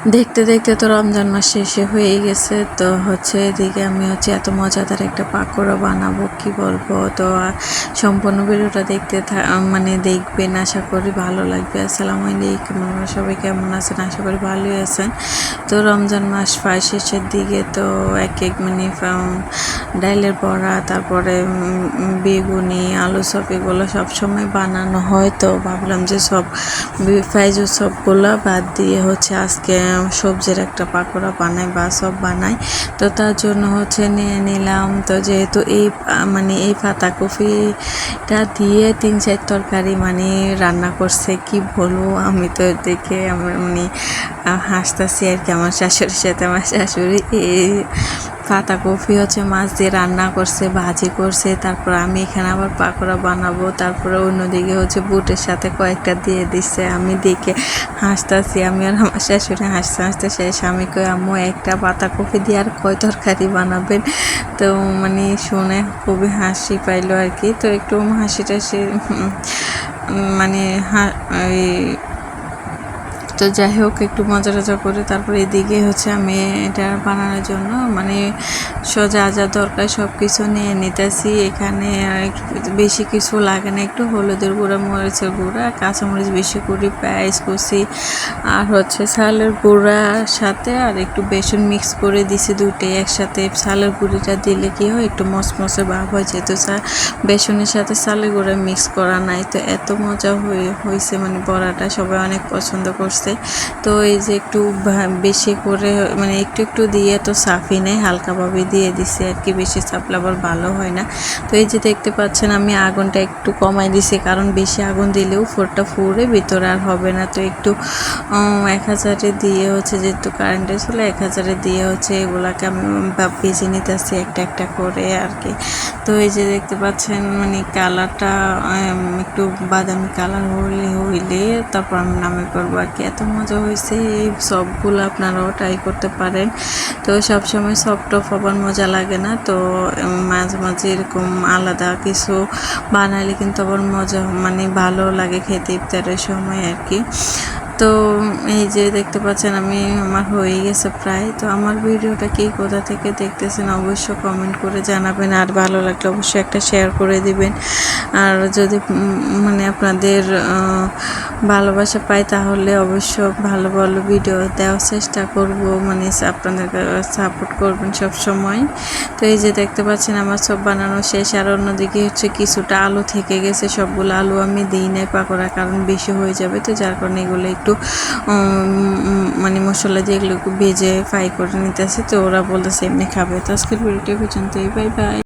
দেখতে দেখতে তো রমজান মাস শেষে হয়ে গেছে। তো হচ্ছে এদিকে আমি হচ্ছে এত মজাদার একটা পাকোড়া বানাবো, কি বলব? তো সম্পূর্ণ ভিডিওটা দেখতে মানে দেখবেন। আশা করি ভালো লাগবে। আসসালামু আলাইকুম। আপনারা সবাই কেমন আছেন? আশা করি ভালোই আছেন। তো রমজান মাস প্রায় শেষের দিকে তো এক এক মানে ডাইলের বড়া, তারপরে বেগুনি, আলু সব এগুলো সবসময় বানানো হয়। তো ভাবলাম যে সব ফ্রাইজ সবগুলো বাদ দিয়ে হচ্ছে আজকে সবজির একটা পাকোড়া বানাই বা সব বানাই তো তার জন্য হচ্ছে নিয়ে নিলাম। তো যেহেতু এই মানে এই পাতাকপিটা দিয়ে তিন চার তরকারি মানে রান্না করছে, কি বলব? আমি তো দেখে আমার মানে হাসতেছি আর কি। আমার শাশুড়ির সাথে, আমার শাশুড়ি এই পাতাকপি হচ্ছে, মাছ দিয়ে রান্না করছে, ভাজি করছে, তারপর আমি এখানে আবার পাকোড়া বানাবো, তারপরে অন্যদিকে হচ্ছে বুটের সাথে কয়েকটা দিয়ে দিচ্ছে, আমি দেখে হাসতাছি, আমি আর আমার শাশুড়ি হাসতে হাসতে আমি কই আম্মু, একটা পাতাকপি দিয়ে আর কয় তরকারি বানাবেন? তো মানে শুনে খুবই হাসি পাইলো আর কি, তো একটু হাসি টাসি মানে হা- তো যাই হোক, একটু মজা টজা করে তারপর এদিকে হচ্ছে আমি এটা বানানোর জন্য মানে স- যা দরকার সব কিছু নিয়ে নিতেছি। এখানে বেশি কিছু লাগে না, একটু হলুদের গুঁড়া, মরিচের গুঁড়া, কাঁচামরিচ বেশি করি, পেঁয়াজ কুচি আর হচ্ছে চালের গুঁড়ার সাথে আর একটু বেসন মিক্স করে দিছি দুটোই একসাথে। চালের গুঁড়িটা দিলে কি হয়, একটু মসমসে ভাব হয়, যেহেতু বেসনের সাথে চালের গুঁড়া মিক্স করা নাই, তো এত মজা হয়ে, হয়েছে মানে বড়াটা, সবাই অনেক পছন্দ করছে। তো এই যে একটু বেশি করে মানে একটু একটু দিয়ে তো সাফি নেই হালকাভাবে দিয়ে দিছে আর কি, বেশি চাপলে আবার ভালো হয় না। তো এই যে দেখতে পাচ্ছেন আমি আগুনটা একটু কমাই দিছি, কারণ বেশি আগুন দিলেও ফোরটা ফুরে, ভিতরে আর হবে না। তো একটু এক হাজারে দিয়ে হচ্ছে যেহেতু কারেন্টে ছিল এক হাজারে দিয়ে হচ্ছে এগুলাকে আমি ভেজে নিতেছি একটা একটা করে আর কি। তো এই যে দেখতে পাচ্ছেন মানে কালারটা একটু বাদামি কালার হইলে হইলে তারপর আমি নামে করব আর কি। এত মজা হয়েছে, এই সবগুলো আপনারাও ট্রাই করতে পারেন। তো সবসময় সফট টপ আবার মজা লাগে না, তো মাঝে মাঝে এরকম আলাদা কিছু বানালে কিন্তু আবার মজা মানে ভালো লাগে খেতে, ইফতারের সময় আর কি। তো এই যে দেখতে পাচ্ছেন, আমি আমার হয়ে গেছে প্রায়। তো আমার ভিডিওটা কি কোথা থেকে দেখতেছেন অবশ্যই কমেন্ট করে জানাবেন, আর ভালো লাগলে অবশ্যই একটা শেয়ার করে দিবেন। আর যদি মানে আপনাদের ভালোবাসা পাই, তাহলে অবশ্য ভালো ভালো ভিডিও দেওয়ার চেষ্টা করব মানে আপনাদের সাপোর্ট করবেন সব সময়। তো এই যে দেখতে পাচ্ছেন, আমার সব বানানো শেষ। আর অন্যদিকে হচ্ছে কিছুটা আলু থেকে গেছে, সবগুলো আলু আমি দিই নাই পাকোড়া, কারণ বেশি হয়ে যাবে। তো যার কারণে এগুলো একটু উম, মানে মশলা দিয়ে এগুলো একটু ভেজে ফ্রাই করে নিতেছে তো ওরা বলতেছে এমনি খাবে। তো আজকের ভিডিওটি পর্যন্তই। Bye bye.